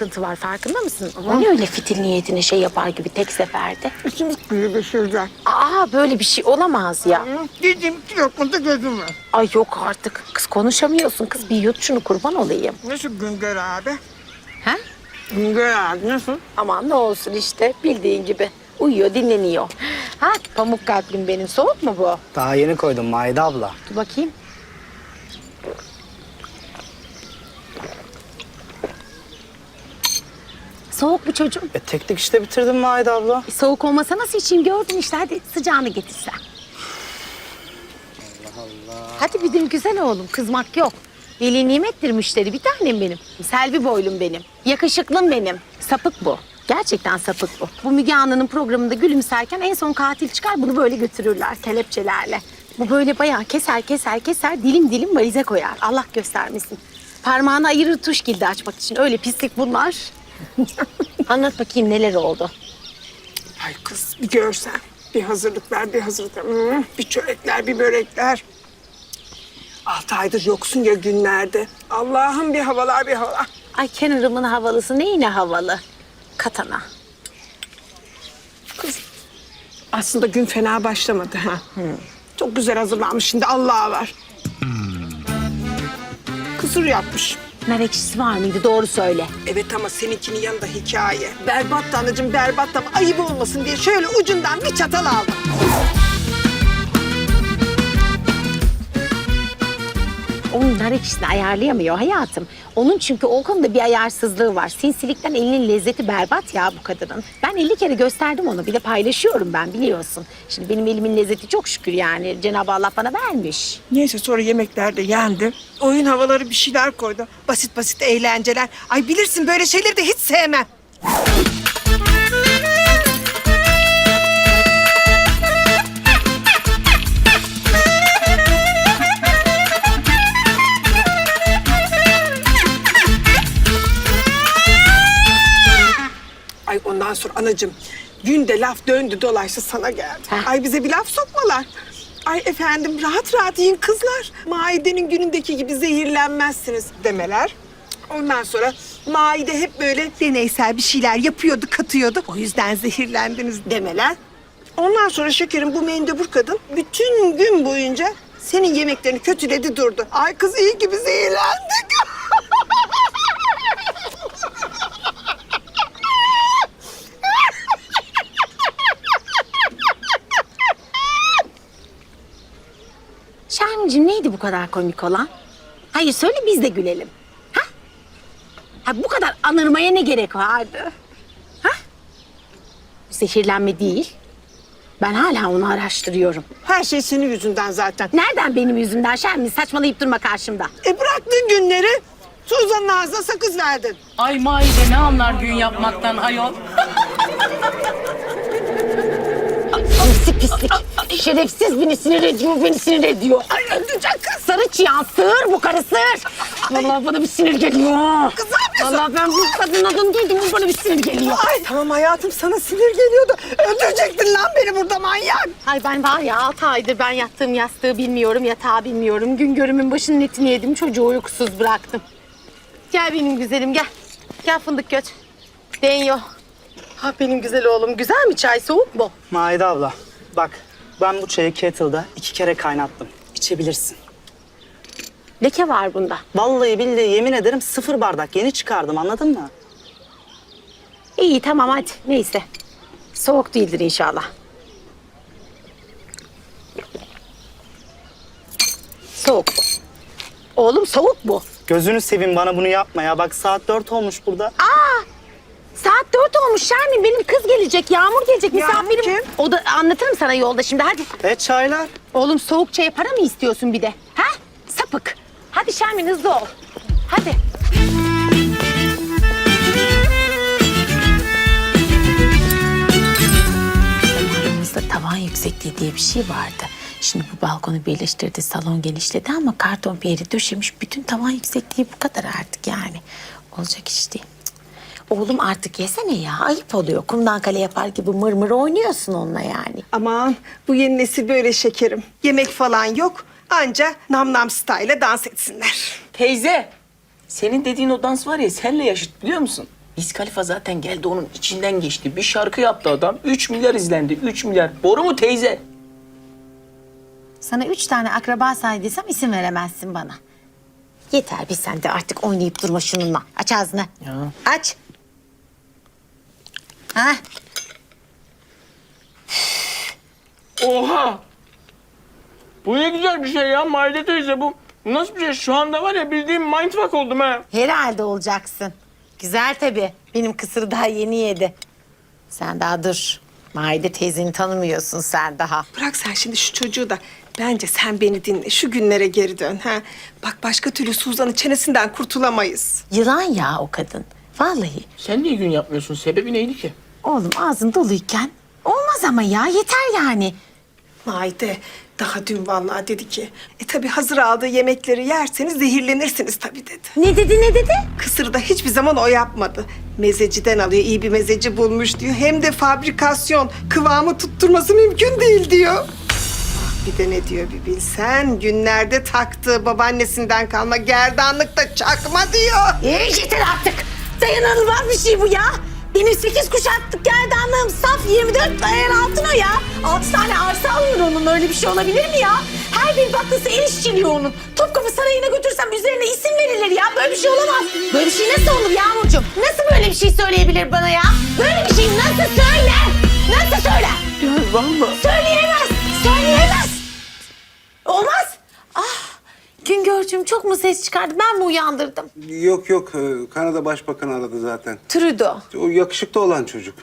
sıkıntı var farkında mısın? O ne öyle fitil niyetine şey yapar gibi tek seferde? İçimiz kıyı düşürden. Aa böyle bir şey olamaz ya. Dedim ki lokmada gözüm var. Ay yok artık. Kız konuşamıyorsun. Kız bir yut şunu kurban olayım. Nasıl Güngör abi? Ha? Güngör abi nasıl? Aman ne olsun işte bildiğin gibi. Uyuyor, dinleniyor. Ha pamuk kalbim benim. Soğuk mu bu? Daha yeni koydum Maide abla. Dur bakayım. Soğuk bu çocuğum. E tek tek işte bitirdim Maide abla. E, soğuk olmasa nasıl içeyim gördün işte. Hadi sıcağını getirsen. Allah Allah. Hadi bir güzel oğlum. Kızmak yok. Veli nimettir müşteri. Bir tanem benim. Selvi boylum benim. Yakışıklım benim. Sapık bu. Gerçekten sapık bu. Bu Müge Anlı'nın programında gülümserken en son katil çıkar bunu böyle götürürler kelepçelerle. Bu böyle bayağı keser keser keser dilim dilim valize koyar. Allah göstermesin. Parmağını ayırır tuş kilidi açmak için. Öyle pislik bunlar. Anlat bakayım neler oldu. Ay kız bir görsen. Bir hazırlıklar, bir hazırlıklar. Hmm, bir çörekler, bir börekler. Altı aydır yoksun ya günlerde. Allah'ım bir havalar, bir havalar. Ay kenarımın havalısı ne yine havalı? Katana. Kız aslında gün fena başlamadı ha. Çok güzel hazırlanmış şimdi Allah'a var. Kısır yapmış. Nar ekşisi var mıydı? Doğru söyle. Evet ama seninkinin yanında hikaye. Berbat da anacığım berbat da ayıp olmasın diye şöyle ucundan bir çatal aldım. Onun nar ekşisini ayarlayamıyor hayatım. Onun çünkü o konuda bir ayarsızlığı var. Sinsilikten elinin lezzeti berbat ya bu kadının. Ben 50 kere gösterdim onu. Bir de paylaşıyorum ben biliyorsun. Şimdi benim elimin lezzeti çok şükür yani. Cenab-ı Allah bana vermiş. Neyse sonra yemeklerde yendi. Oyun havaları bir şeyler koydu. Basit basit eğlenceler. Ay bilirsin böyle şeyleri de hiç sevmem. Anacığım günde laf döndü dolaştı sana geldi. Heh. Ay bize bir laf sokmalar. Ay efendim rahat rahat yiyin kızlar. Maidenin günündeki gibi zehirlenmezsiniz demeler. Ondan sonra Maide hep böyle deneysel bir şeyler yapıyordu, katıyordu. O yüzden zehirlendiniz demeler. Ondan sonra şekerim bu mendebur kadın bütün gün boyunca senin yemeklerini kötüledi durdu. Ay kız iyi gibi zehirlendik. Şahin'cim neydi bu kadar komik olan? Hayır söyle biz de gülelim. Ha? ha bu kadar anırmaya ne gerek vardı? Ha? Zehirlenme değil. Ben hala onu araştırıyorum. Her şey senin yüzünden zaten. Nereden benim yüzümden Şermin saçmalayıp durma karşımda. E bıraktın günleri Suzan'ın ağzına sakız verdin. Ay Maide ne anlar gün yapmaktan ayol? Pislik pislik. Şerefsiz beni sinir ediyor, beni sinir ediyor. Ay öldürecek kız. Sarı çıyan sığır bu karı sığır. Vallahi bana bir sinir geliyor. Kız ne yapıyorsun? Vallahi ben bu kadının adını duydum bana bir sinir geliyor. Ay tamam hayatım sana sinir geliyordu. Öldürecektin lan beni burada manyak. Ay ben var ya altı aydır ben yattığım yastığı bilmiyorum, yatağı bilmiyorum. Gün görümün başının etini yedim, çocuğu uykusuz bıraktım. Gel benim güzelim gel. Gel fındık göt. Denyo. Ha benim güzel oğlum. Güzel mi çay? Soğuk mu? Maide abla bak ben bu çayı kettle'da iki kere kaynattım. İçebilirsin. Leke var bunda. Vallahi billahi yemin ederim sıfır bardak yeni çıkardım anladın mı? İyi tamam hadi. Neyse. Soğuk değildir inşallah. Soğuk. Oğlum soğuk bu. Gözünü seveyim bana bunu yapma ya. Bak saat dört olmuş burada. Aa! Saat dört olmuş Şermin. Benim kız gelecek. Yağmur gelecek. Yağmur Misafirim. kim? O da anlatırım sana yolda şimdi. Hadi. E çaylar. Oğlum soğuk çaya para mı istiyorsun bir de? Ha? Sapık. Hadi Şermin hızlı ol. Hadi. Aramızda tavan yüksekliği diye bir şey vardı. Şimdi bu balkonu birleştirdi, salon genişledi ama karton piyeri döşemiş. Bütün tavan yüksekliği bu kadar artık yani. Olacak iş değil. Oğlum artık yesene ya. Ayıp oluyor. Kumdan kale yapar gibi mır mır oynuyorsun onunla yani. Aman bu yeni nesil böyle şekerim. Yemek falan yok. Anca nam nam style dans etsinler. Teyze Senin dediğin o dans var ya senle yaşıt biliyor musun? Wiz Khalifa zaten geldi onun içinden geçti. Bir şarkı yaptı adam. 3 milyar izlendi. 3 milyar. Boru mu teyze? Sana üç tane akraba saydıysam isim veremezsin bana. Yeter bir sen de artık oynayıp durma şununla. Aç ağzını. Ya. Aç. Ha? Oha! Bu ne güzel bir şey ya Maide teyze bu. Bu nasıl bir şey? Şu anda var ya bildiğim mindfuck oldum ha. Herhalde olacaksın. Güzel tabii. Benim kısırı daha yeni yedi. Sen daha dur. Maide teyzeni tanımıyorsun sen daha. Bırak sen şimdi şu çocuğu da. Bence sen beni dinle. Şu günlere geri dön. Ha? Bak başka türlü Suzan'ın çenesinden kurtulamayız. Yılan ya o kadın. Vallahi. Sen niye gün yapmıyorsun? Sebebi neydi ki? Oğlum ağzın doluyken olmaz ama ya yeter yani. Maide daha dün vallahi dedi ki... E tabii hazır aldığı yemekleri yerseniz zehirlenirsiniz tabii dedi. Ne dedi ne dedi? Kısırı da hiçbir zaman o yapmadı. Mezeciden alıyor, iyi bir mezeci bulmuş diyor. Hem de fabrikasyon, kıvamı tutturması mümkün değil diyor. Bir de ne diyor bir bilsen, günlerde taktığı babaannesinden kalma gerdanlık da çakma diyor. Ee, yeter artık. Dayanılmaz bir şey bu ya. Benim sekiz kuşaklık gerdanlığım saf 24 dayan altına ya. Altı tane arsa alınır onun öyle bir şey olabilir mi ya? Her bir baklası el işçiliği onun. Topkapı Sarayı'na götürsem üzerine isim verilir ya. Böyle bir şey olamaz. Böyle bir şey nasıl olur Yağmurcuğum? Nasıl böyle bir şey söyleyebilir bana ya? Böyle bir şey nasıl söyler? Nasıl söyler? Ya vallahi. Söyleyemez. Söyleyemez. Olmaz. Güngörcüğüm çok mu ses çıkardı? Ben mi uyandırdım? Yok yok ee, Kanada Başbakanı aradı zaten. Trudeau. O yakışıklı olan çocuk.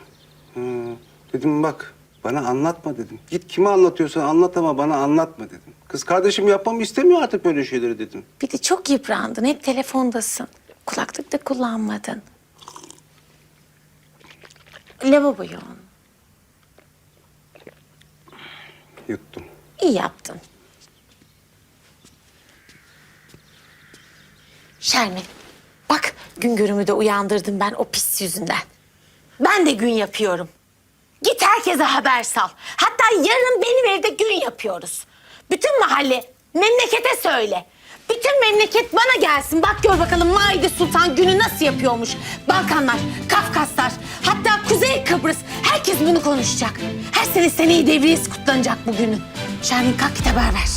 Dedim bak bana anlatma dedim. Git kime anlatıyorsan anlat ama bana anlatma dedim. Kız kardeşim yapmamı istemiyor artık böyle şeyleri dedim. Bir de çok yıprandın. Hep telefondasın. Kulaklık da kullanmadın. Lavabo yoğun. Yuttum. İyi yaptın. Şermin, bak Güngör'ümü de uyandırdım ben o pis yüzünden. Ben de gün yapıyorum. Git herkese haber sal. Hatta yarın benim evde gün yapıyoruz. Bütün mahalle, memlekete söyle. Bütün memleket bana gelsin. Bak gör bakalım Maide Sultan günü nasıl yapıyormuş. Balkanlar, Kafkaslar, hatta Kuzey Kıbrıs. Herkes bunu konuşacak. Her sene seneyi devriyesi kutlanacak bugünün. Şermin kalk git haber ver.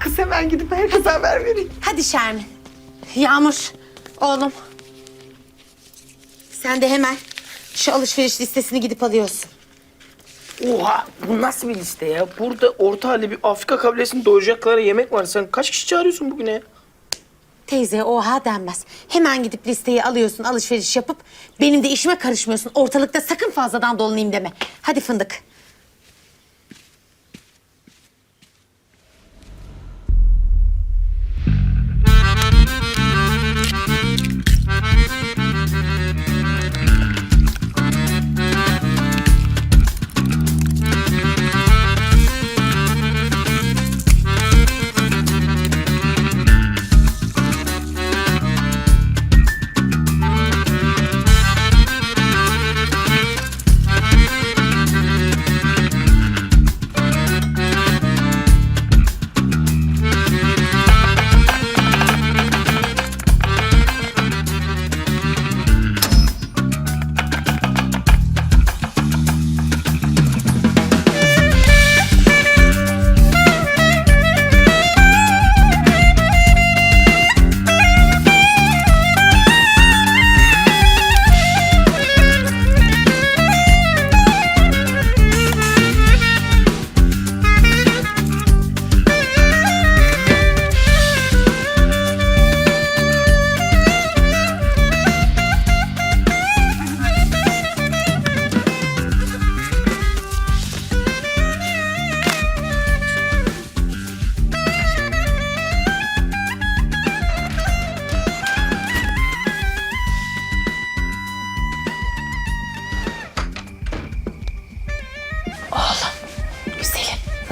Kız hemen gidip herkese haber vereyim. Hadi Şermin. Yağmur, oğlum. Sen de hemen şu alışveriş listesini gidip alıyorsun. Oha bu nasıl bir liste ya? Burada orta halli bir Afrika kabilesinin doyuracakları yemek var. Sen kaç kişi çağırıyorsun bugüne ya? Teyze oha denmez. Hemen gidip listeyi alıyorsun, alışveriş yapıp benim de işime karışmıyorsun. Ortalıkta sakın fazladan dolanayım deme. Hadi fındık.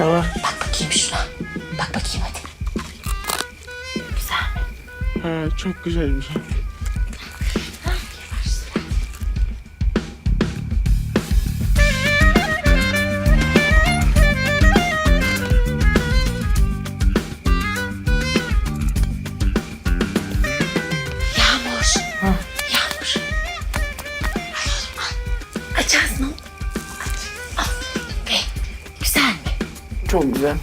Var? Bak bakayım şuna. Bak bakayım hadi. Güzel mi? Ha, çok güzelmiş. Çok güzel.